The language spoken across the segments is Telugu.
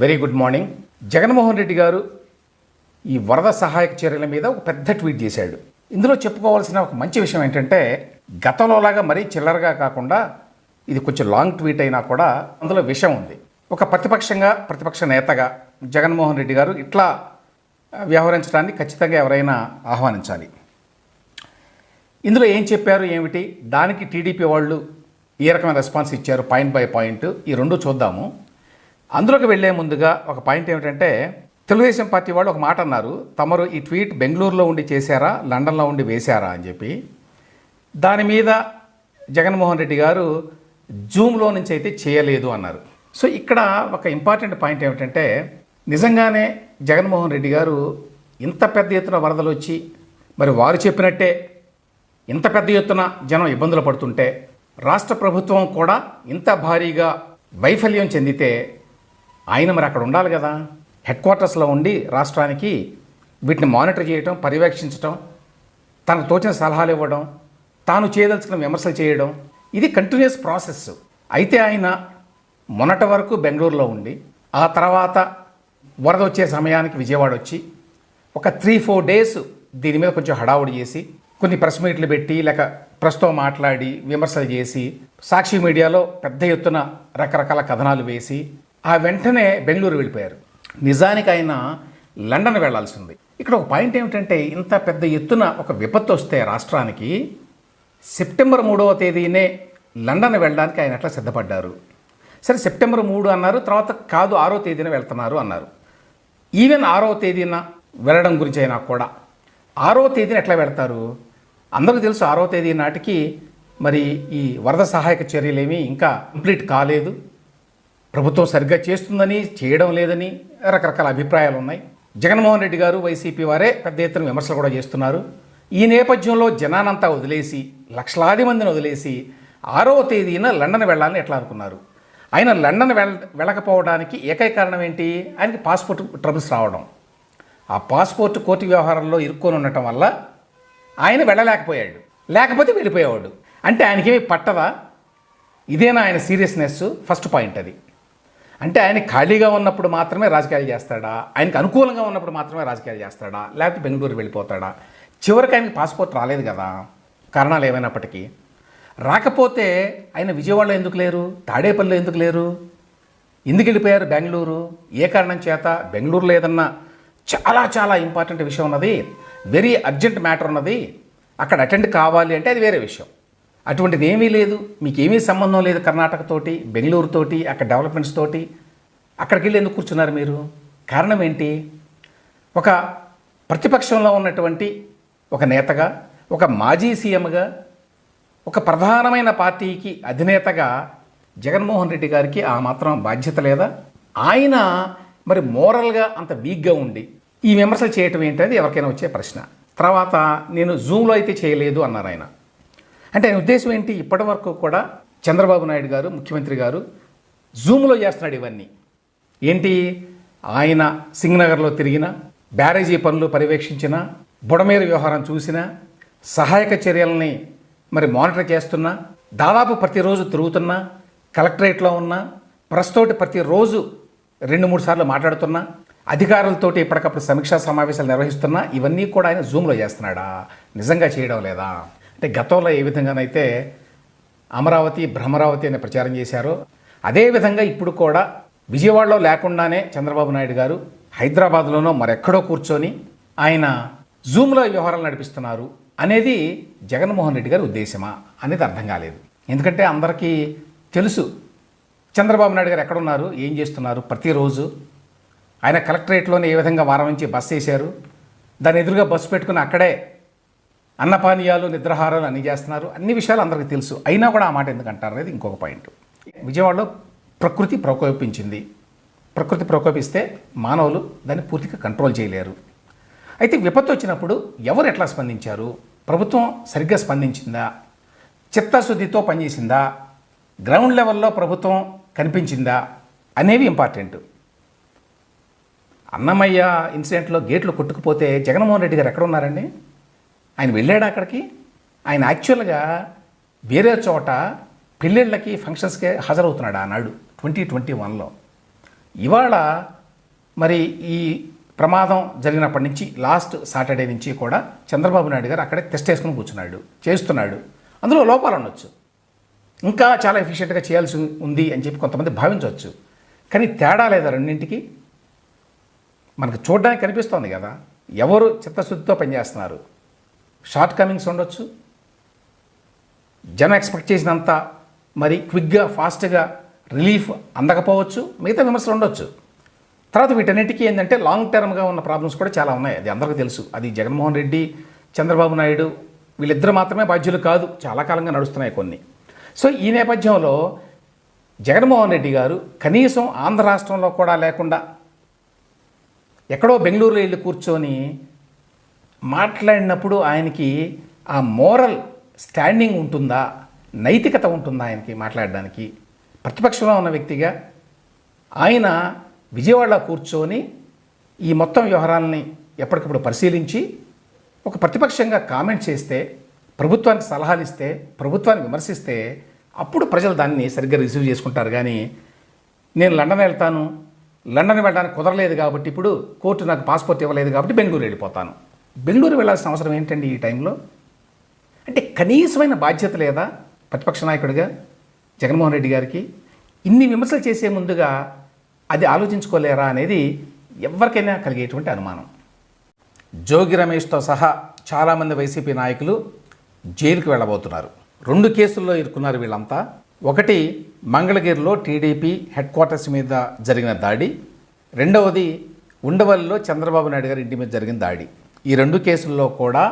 Very good morning. Jaganmohan Reddy garu ఈ వరద సహాయక చర్యల మీద ఒక పెద్ద ట్వీట్ చేశాడు. ఇందులో చెప్పుకోవాల్సిన ఒక మంచి విషయం ఏంటంటే గతంలోలాగా మరీ చిల్లరగా కాకుండా ఇది కొంచెం లాంగ్ ట్వీట్ అయినా కూడా అందులో విషయం ఉంది. ఒక ప్రతిపక్షంగా ప్రతిపక్ష నేతగా జగన్మోహన్ రెడ్డి గారు ఇట్లా వ్యవహరించడాన్ని ఖచ్చితంగా ఎవరైనా ఆహ్వానించాలి. ఇందులో ఏం చెప్పారు ఏమిటి? దానికి టీడీపీ వాళ్ళు ఏ రకమైన రెస్పాన్స్ ఇచ్చారు? Point by point. ఈ రెండు చూద్దాము. అందులోకి వెళ్ళే ముందుగా ఒక పాయింట్ ఏమిటంటే తెలుగుదేశం పార్టీ వాళ్ళు ఒక మాట అన్నారు. తమరు ఈ ట్వీట్ బెంగళూరులో ఉండి చేశారా లండన్లో ఉండి వేశారా అని చెప్పి. దాని మీద జగన్మోహన్ రెడ్డి గారు జూమ్లో నుంచి అయితే చేయలేదు అన్నారు. సో ఇక్కడ ఒక ఇంపార్టెంట్ పాయింట్ ఏమిటంటే నిజంగానే జగన్మోహన్ రెడ్డి గారు ఇంత పెద్ద ఎత్తున వరదలు వచ్చి మరి వారు చెప్పినట్టే ఇంత పెద్ద ఎత్తున జనం ఇబ్బందులు పడుతుంటే రాష్ట్ర ప్రభుత్వం కూడా ఇంత భారీగా వైఫల్యం చెందితే ఆయన మరి అక్కడ ఉండాలి కదా. హెడ్ క్వార్టర్స్లో ఉండి రాష్ట్రానికి వీటిని మానిటర్ చేయటం పర్యవేక్షించటం తనకు తోచిన సలహాలు ఇవ్వడం తాను చేయదలుచుకున్న విమర్శలు చేయడం ఇది కంటిన్యూస్ ప్రాసెస్ అయితే ఆయన మొన్నటి వరకు బెంగళూరులో ఉండి ఆ తర్వాత వరద వచ్చే సమయానికి విజయవాడ వచ్చి ఒక త్రీ ఫోర్ డేస్ దీని మీద కొంచెం హడావుడి చేసి కొన్ని ప్రెస్ మీట్లు పెట్టి లేక ప్రెస్తో మాట్లాడి విమర్శలు చేసి సాక్షి మీడియాలో పెద్ద ఎత్తున రకరకాల కథనాలు వేసి ఆ వెంటనే బెంగళూరు వెళ్ళిపోయారు. నిజానికి ఆయన లండన్ వెళ్ళాల్సింది ఇక్కడ ఒక పాయింట్ ఏమిటంటే ఇంత పెద్ద ఎత్తున ఒక విపత్తు వస్తే రాష్ట్రానికి సెప్టెంబర్ మూడవ తేదీనే లండన్ వెళ్ళడానికి ఆయన ఎట్లా సిద్ధపడ్డారు? సరే సెప్టెంబర్ మూడు అన్నారు తర్వాత కాదు ఆరో తేదీన వెళ్తున్నారు అన్నారు. ఈవెన్ ఆరో తేదీన వెళ్ళడం గురించి అయినా కూడా ఆరో తేదీన ఎట్లా వెళ్తారు? అందరికీ తెలుసు ఆరో తేదీ నాటికి మరి ఈ వరద సహాయక చర్యలేమీ ఇంకా కంప్లీట్ కాలేదు. ప్రభుత్వం సరిగ్గా చేస్తుందని చేయడం లేదని రకరకాల అభిప్రాయాలు ఉన్నాయి. జగన్మోహన్ రెడ్డి గారు వైసీపీ వారే పెద్ద ఎత్తున విమర్శలు కూడా చేస్తున్నారు. ఈ నేపథ్యంలో జనానంతా వదిలేసి లక్షలాది మందిని వదిలేసి ఆరవ తేదీన లండన్ వెళ్ళాలని ఎట్లా అనుకున్నారు? ఆయన లండన్ వెళ్ వెళ్ళకపోవడానికి ఏకైక కారణం ఏంటి? ఆయనకి పాస్పోర్ట్ ట్రబుల్స్ రావడం. ఆ పాస్పోర్ట్ కోర్టు వ్యవహారంలో ఇరుక్కొని ఉండటం వల్ల ఆయన వెళ్ళలేకపోయాడు. లేకపోతే వెళ్ళిపోయేవాడు. అంటే ఆయనకేమీ పట్టదా? ఇదేనా ఆయన సీరియస్నెస్ ఫస్ట్ పాయింట్ అది. అంటే ఆయన ఖాళీగా ఉన్నప్పుడు మాత్రమే రాజకీయాలు చేస్తాడా? ఆయనకు అనుకూలంగా ఉన్నప్పుడు మాత్రమే రాజకీయాలు చేస్తాడా? లేకపోతే బెంగళూరు వెళ్ళిపోతాడా? చివరికి ఆయనకి పాస్పోర్ట్ రాలేదు కదా? కారణాలు ఏమైనప్పటికీ? రాకపోతే ఆయన విజయవాడలో ఎందుకు లేరు? తాడేపల్లిలో ఎందుకు లేరు? ఎందుకు వెళ్ళిపోయారు బెంగళూరు? ఏ కారణం చేత? బెంగళూరులో ఏదన్నా చాలా చాలా ఇంపార్టెంట్ విషయం ఉన్నది? వెరీ అర్జెంట్ మ్యాటర్ ఉన్నది? అక్కడ అటెండ్ కావాలి అంటే అది వేరే విషయం. అటువంటిది ఏమీ లేదు. మీకు ఏమీ సంబంధం లేదు కర్ణాటకతోటి బెంగళూరుతోటి అక్కడ డెవలప్మెంట్స్ తోటి. అక్కడికి వెళ్ళి ఎందుకు కూర్చున్నారు మీరు? కారణం ఏంటి? ఒక ప్రతిపక్షంలో ఉన్నటువంటి ఒక నేతగా ఒక మాజీ సీఎంగా ఒక ప్రధానమైన పార్టీకి అధినేతగా జగన్మోహన్ రెడ్డి గారికి ఆ మాత్రం బాధ్యత లేదా? ఆయన మరి మోరల్గా అంత వీక్గా ఉండి ఈ విమర్శలు చేయటం ఏంటనేది ఎవరికైనా వచ్చే ప్రశ్న. తర్వాత నేను జూమ్లో అయితే చేయలేదు అన్నారు ఆయన. అంటే ఆయన ఉద్దేశం ఏంటి? ఇప్పటి వరకు కూడా చంద్రబాబు నాయుడు గారు ముఖ్యమంత్రి గారు జూమ్లో చేస్తున్నాడు ఇవన్నీ. ఏంటి? ఆయన సింగనగర్లో తిరిగిన బ్యారేజీ పనులు పర్యవేక్షించిన బుడమేరు వ్యవహారం చూసిన సహాయక చర్యల్ని మరి మానిటర్ చేస్తున్నా దాదాపు ప్రతిరోజు తిరుగుతున్నా కలెక్టరేట్లో ఉన్నా ప్రస్తుతోటి ప్రతిరోజు రెండు మూడు సార్లు మాట్లాడుతున్నా అధికారులతోటి ఎప్పటికప్పుడు సమీక్షా సమావేశాలు నిర్వహిస్తున్నా ఇవన్నీ కూడా ఆయన జూమ్లో చేస్తున్నాడా? నిజంగా చేయడం లేదా? అంటే గతంలో ఏ విధంగానైతే అమరావతి భ్రమరావతి అనే ప్రచారం చేశారో అదేవిధంగా ఇప్పుడు కూడా విజయవాడలో లేకుండానే చంద్రబాబు నాయుడు గారు హైదరాబాద్లోనో మరెక్కడో కూర్చొని ఆయన జూమ్లో వ్యవహారాలు నడిపిస్తున్నారు అనేది జగన్మోహన్ రెడ్డి గారి ఉద్దేశమా అనేది అర్థం కాలేదు. ఎందుకంటే అందరికీ తెలుసు చంద్రబాబు నాయుడు గారు ఎక్కడున్నారు ఏం చేస్తున్నారు ప్రతిరోజు. ఆయన కలెక్టరేట్లోనే ఏ విధంగా వారం నుంచి బస్సు వేశారు. దాని ఎదురుగా బస్సు పెట్టుకుని అక్కడే అన్నపానీయాలు నిద్రహారాలు అన్నీ చేస్తున్నారు. అన్ని విషయాలు అందరికీ తెలుసు. అయినా కూడా ఆ మాట ఎందుకు అంటారు అనేది ఇంకొక పాయింట్. విజయవాడలో ప్రకృతి ప్రకోపించింది. ప్రకృతి ప్రకోపిస్తే మానవులు దాన్ని పూర్తిగా కంట్రోల్ చేయలేరు. అయితే విపత్తు వచ్చినప్పుడు ఎవరు ఎట్లా స్పందించారు? ప్రభుత్వం సరిగ్గా స్పందించిందా? చిత్తశుద్ధితో పనిచేసిందా? గ్రౌండ్ లెవెల్లో ప్రభుత్వం కనిపించిందా? అనేవి ఇంపార్టెంట్. అన్నమయ్య ఇన్సిడెంట్లో గేట్లు కొట్టుకుపోతే జగన్మోహన్ రెడ్డి గారు ఎక్కడ ఉన్నారండి? ఆయన వెళ్ళాడు అక్కడికి? ఆయన యాక్చువల్గా వేరే చోట పెళ్ళిళ్ళకి ఫంక్షన్స్కే హాజరవుతున్నాడు ఆనాడు ట్వంటీ ట్వంటీ వన్లో ఇవాళ మరి ఈ ప్రమాదం జరిగినప్పటి నుంచి లాస్ట్ సాటర్డే నుంచి కూడా చంద్రబాబు నాయుడు గారు అక్కడే టెస్ట్ వేసుకుని కూర్చున్నాడు చేస్తున్నాడు అందులో లోపాలు ఉండొచ్చు. ఇంకా చాలా ఎఫిషియెంట్గా చేయాల్సి ఉంది అని చెప్పి కొంతమంది భావించవచ్చు. కానీ తేడా లేదా రెండింటికి? మనకు చూడడానికి కనిపిస్తోంది కదా ఎవరు చిత్తశుద్ధితో పనిచేస్తున్నారు? షార్ట్ కమింగ్స్ ఉండొచ్చు. జనం ఎక్స్పెక్ట్ చేసినంత మరి క్విక్గా ఫాస్ట్గా రిలీఫ్ అందకపోవచ్చు. మిగతా విమర్శలు ఉండొచ్చు. తర్వాత వీటన్నిటికీ ఏంటంటే లాంగ్ టర్మ్గా ఉన్న ప్రాబ్లమ్స్ కూడా చాలా ఉన్నాయి. అది అందరికీ తెలుసు. అది జగన్మోహన్ రెడ్డి చంద్రబాబు నాయుడు వీళ్ళిద్దరు మాత్రమే బాధ్యులు కాదు. చాలా కాలంగా నడుస్తున్నాయి కొన్ని. సో ఈ నేపథ్యంలో జగన్మోహన్ రెడ్డి గారు కనీసం ఆంధ్ర రాష్ట్రంలో కూడా లేకుండా ఎక్కడో బెంగళూరులో వెళ్ళి కూర్చొని మాట్లాడినప్పుడు ఆయనకి ఆ మోరల్ స్టాండింగ్ ఉంటుందా? నైతికత ఉంటుందా ఆయనకి మాట్లాడడానికి? ప్రతిపక్షంలో ఉన్న వ్యక్తిగా ఆయన విజయవాడలో కూర్చొని ఈ మొత్తం వ్యవహారాలని ఎప్పటికప్పుడు పరిశీలించి ఒక ప్రతిపక్షంగా కామెంట్ చేస్తే ప్రభుత్వానికి సలహాలు ఇస్తే ప్రభుత్వాన్ని విమర్శిస్తే అప్పుడు ప్రజలు దాన్ని సరిగ్గా రిసీవ్ చేసుకుంటారు. కానీ నేను లండన్ వెళ్తాను లండన్ వెళ్ళడానికి కుదరలేదు కాబట్టి ఇప్పుడు కోర్టు నాకు పాస్పోర్ట్ ఇవ్వలేదు కాబట్టి బెంగళూరు వెళ్ళిపోతాను. బెంగళూరు వెళ్ళాల్సిన అవసరం ఏంటండి ఈ టైంలో? అంటే కనీసమైన బాధ్యత లేదా ప్రతిపక్ష నాయకుడిగా జగన్మోహన్ రెడ్డి గారికి ఇన్ని విమర్శలు చేసే ముందుగా అది ఆలోచించుకోలేరా అనేది ఎవరికైనా కలిగేటువంటి అనుమానం. జోగి రమేష్తో సహా చాలామంది వైసీపీ నాయకులు జైలుకు వెళ్ళబోతున్నారు. రెండు కేసుల్లో ఇరుక్కున్నారు వీళ్ళంతా. ఒకటి మంగళగిరిలో టీడీపీ హెడ్ క్వార్టర్స్ మీద జరిగిన దాడి. రెండవది ఉండవల్లిలో చంద్రబాబు నాయుడు గారి ఇంటి మీద జరిగిన దాడి. ఈ రెండు కేసుల్లో కూడా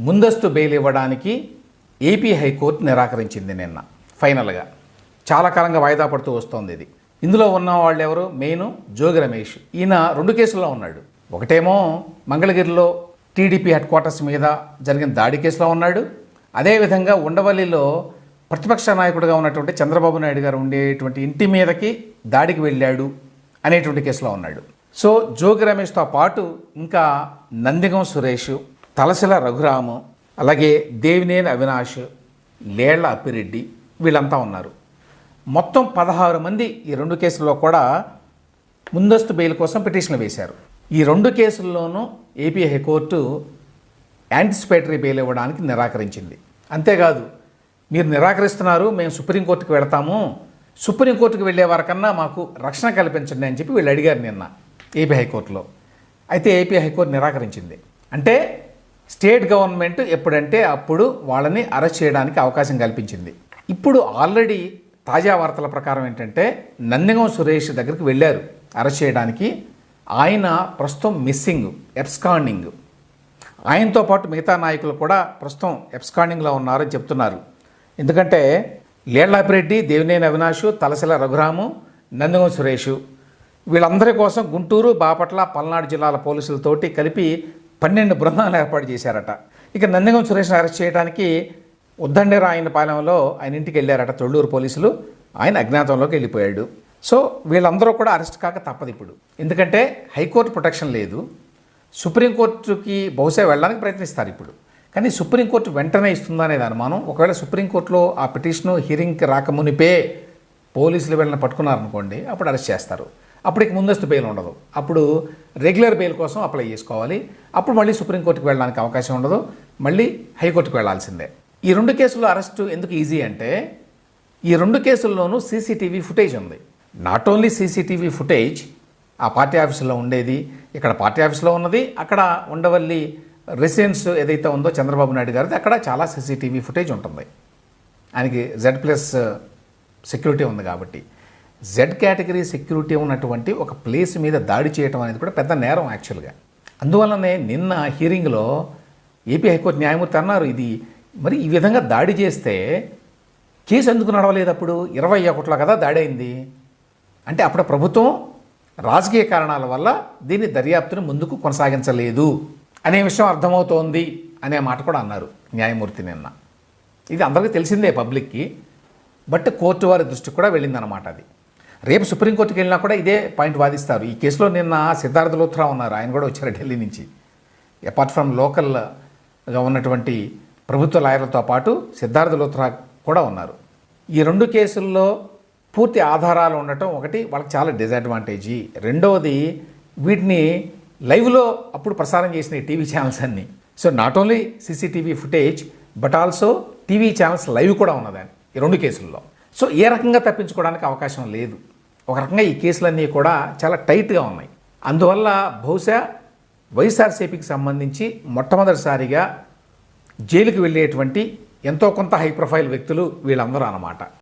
ముందస్తు బెయిల్ ఇవ్వడానికి ఏపీ హైకోర్టు నిరాకరించింది నిన్న ఫైనల్గా. చాలా కాలంగా వాయిదా పడుతూ వస్తోంది ఇది. ఇందులో ఉన్న వాళ్ళు ఎవరు? మెయిన్ జోగి రమేష్. ఈయన రెండు కేసుల్లో ఉన్నాడు. ఒకటేమో మంగళగిరిలో టీడీపీ హెడ్ క్వార్టర్స్ మీద జరిగిన దాడి కేసులో ఉన్నాడు. అదేవిధంగా ఉండవల్లిలో ప్రతిపక్ష నాయకుడిగా ఉన్నటువంటి చంద్రబాబు నాయుడు గారు ఉండేటువంటి ఇంటి మీదకి దాడికి వెళ్ళాడు అనేటువంటి కేసులో ఉన్నాడు. సో జోగి రమేష్తో పాటు ఇంకా నందిగం సురేష్ తలసిల రఘురాము అలాగే దేవినేని అవినాష్ లేళ్ళ అప్పిరెడ్డి వీళ్ళంతా ఉన్నారు. మొత్తం పదహారు మంది ఈ రెండు కేసుల్లో కూడా ముందస్తు బెయిల్ కోసం పిటిషన్లు వేశారు. ఈ రెండు కేసుల్లోనూ AP high court anticipatory bail ఇవ్వడానికి నిరాకరించింది. అంతేకాదు మీరు నిరాకరిస్తున్నారు మేము సుప్రీంకోర్టుకు వెళతాము సుప్రీంకోర్టుకు వెళ్ళే వారికన్నా మాకు రక్షణ కల్పించండి అని చెప్పి వీళ్ళు అడిగారు నిన్న. ఏపీ హైకోర్టులో. అయితే ఏపీ హైకోర్టు నిరాకరించింది. అంటే స్టేట్ గవర్నమెంట్ ఎప్పుడంటే అప్పుడు వాళ్ళని అరెస్ట్ చేయడానికి అవకాశం కల్పించింది. ఇప్పుడు ఆల్రెడీ తాజా వార్తల ప్రకారం ఏంటంటే నందిగం సురేష్ దగ్గరికి వెళ్ళారు అరెస్ట్ చేయడానికి. ఆయన ప్రస్తుతం మిస్సింగ్ ఎబ్స్కాండింగ్. ఆయనతో పాటు మిగతా నాయకులు కూడా ప్రస్తుతం ఎబ్స్కాండింగ్లో ఉన్నారని చెప్తున్నారు. ఎందుకంటే లేళ్ళాపిరెడ్డి దేవినేని అవినాష్ తలసిల రఘురాము నందిగం సురేష్ వీళ్ళందరి కోసం గుంటూరు బాపట్ల పల్నాడు జిల్లాల పోలీసులతోటి కలిపి పన్నెండు బృందాలు ఏర్పాటు చేశారట. ఇక నందిగం సురేష్ని అరెస్ట్ చేయడానికి ఉద్దండేర ఆయన పాలెంలో ఆయన ఇంటికి వెళ్ళారట తొళ్ళూరు పోలీసులు. ఆయన అజ్ఞాతంలోకి వెళ్ళిపోయాడు. సో వీళ్ళందరూ కూడా అరెస్ట్ కాక తప్పదు ఇప్పుడు. ఎందుకంటే హైకోర్టు ప్రొటెక్షన్ లేదు. సుప్రీంకోర్టుకి బహుశా వెళ్ళడానికి ప్రయత్నిస్తారు ఇప్పుడు. కానీ సుప్రీంకోర్టు వెంటనే ఇస్తుందా అనేది అనుమానం. ఒకవేళ సుప్రీంకోర్టులో ఆ పిటిషను హియరింగ్కి రాకమునిపే పోలీసులు వెళ్ళిన పట్టుకున్నారనుకోండి అప్పుడు అరెస్ట్ చేస్తారు. అప్పటికి ముందస్తు బెయిల్ ఉండదు. అప్పుడు రెగ్యులర్ బెయిల్ కోసం అప్లై చేసుకోవాలి. అప్పుడు మళ్ళీ సుప్రీంకోర్టుకు వెళ్ళడానికి అవకాశం ఉండదు. మళ్ళీ హైకోర్టుకు వెళ్ళాల్సిందే. ఈ రెండు కేసుల్లో అరెస్టు ఎందుకు ఈజీ అంటే ఈ రెండు కేసుల్లోనూ సీసీటీవీ ఫుటేజ్ ఉంది. నాట్ ఓన్లీ సీసీటీవీ ఫుటేజ్ ఆ పార్టీ ఆఫీసులో ఉండేది ఇక్కడ పార్టీ ఆఫీస్లో ఉన్నది అక్కడ ఉండవల్లి రెసిడెన్స్ ఏదైతే ఉందో చంద్రబాబు నాయుడు గారిది అక్కడ చాలా సీసీటీవీ ఫుటేజ్ ఉంటుంది. ఆయనకి జెడ్ ప్లస్ సెక్యూరిటీ ఉంది కాబట్టి. జెడ్ కేటగిరీ సెక్యూరిటీ ఉన్నటువంటి ఒక ప్లేస్ మీద దాడి చేయటం అనేది కూడా పెద్ద నేరం యాక్చువల్గా అందువల్లనే నిన్న హియరింగ్లో ఏపీ హైకోర్టు న్యాయమూర్తి అన్నారు ఇది మరి ఈ విధంగా దాడి చేస్తే కేసు ఎందుకు నడవలేదు అప్పుడు? ఇరవై ఒకటిలో కదా దాడి అయింది. అంటే అప్పుడు ప్రభుత్వం రాజకీయ కారణాల వల్ల దీన్ని దర్యాప్తును ముందుకు కొనసాగించలేదు అనే విషయం అర్థమవుతోంది అనే మాట కూడా అన్నారు న్యాయమూర్తి నిన్న. ఇది అందరికీ తెలిసిందే పబ్లిక్కి బట్ కోర్టు వారి దృష్టికి కూడా వెళ్ళిందన్నమాట అది. రేపు సుప్రీంకోర్టుకి వెళ్ళినా కూడా ఇదే పాయింట్ వాదిస్తారు. ఈ కేసులో నిన్న సిద్ధార్థ లోత్రా ఉన్నారు. ఆయన కూడా వచ్చారు ఢిల్లీ నుంచి. అపార్ట్ ఫ్రమ్ లోకల్గా ఉన్నటువంటి ప్రభుత్వ లాయర్లతో పాటు సిద్ధార్థ లోత్రా కూడా ఉన్నారు. ఈ రెండు కేసుల్లో పూర్తి ఆధారాలు ఉండటం ఒకటి వాళ్ళకి చాలా డిసడ్వాంటేజీ రెండవది వీటిని లైవ్లో అప్పుడు ప్రసారం చేసిన ఈ టీవీ ఛానల్స్ అన్నీ. So not only CCTV footage but also TV channels live కూడా ఉన్నదాన్ని ఈ రెండు కేసుల్లో. సో ఏ రకంగా తప్పించుకోవడానికి అవకాశం లేదు. ఒక రకంగా ఈ కేసులన్నీ కూడా చాలా టైట్గా ఉన్నాయి. అందువల్ల బహుశా వైఎస్ఆర్సీపీకి సంబంధించి మొట్టమొదటిసారిగా జైలుకి వెళ్ళేటువంటి ఎంతో కొంత హై ప్రొఫైల్ వ్యక్తులు వీళ్ళందరూ అన్నమాట.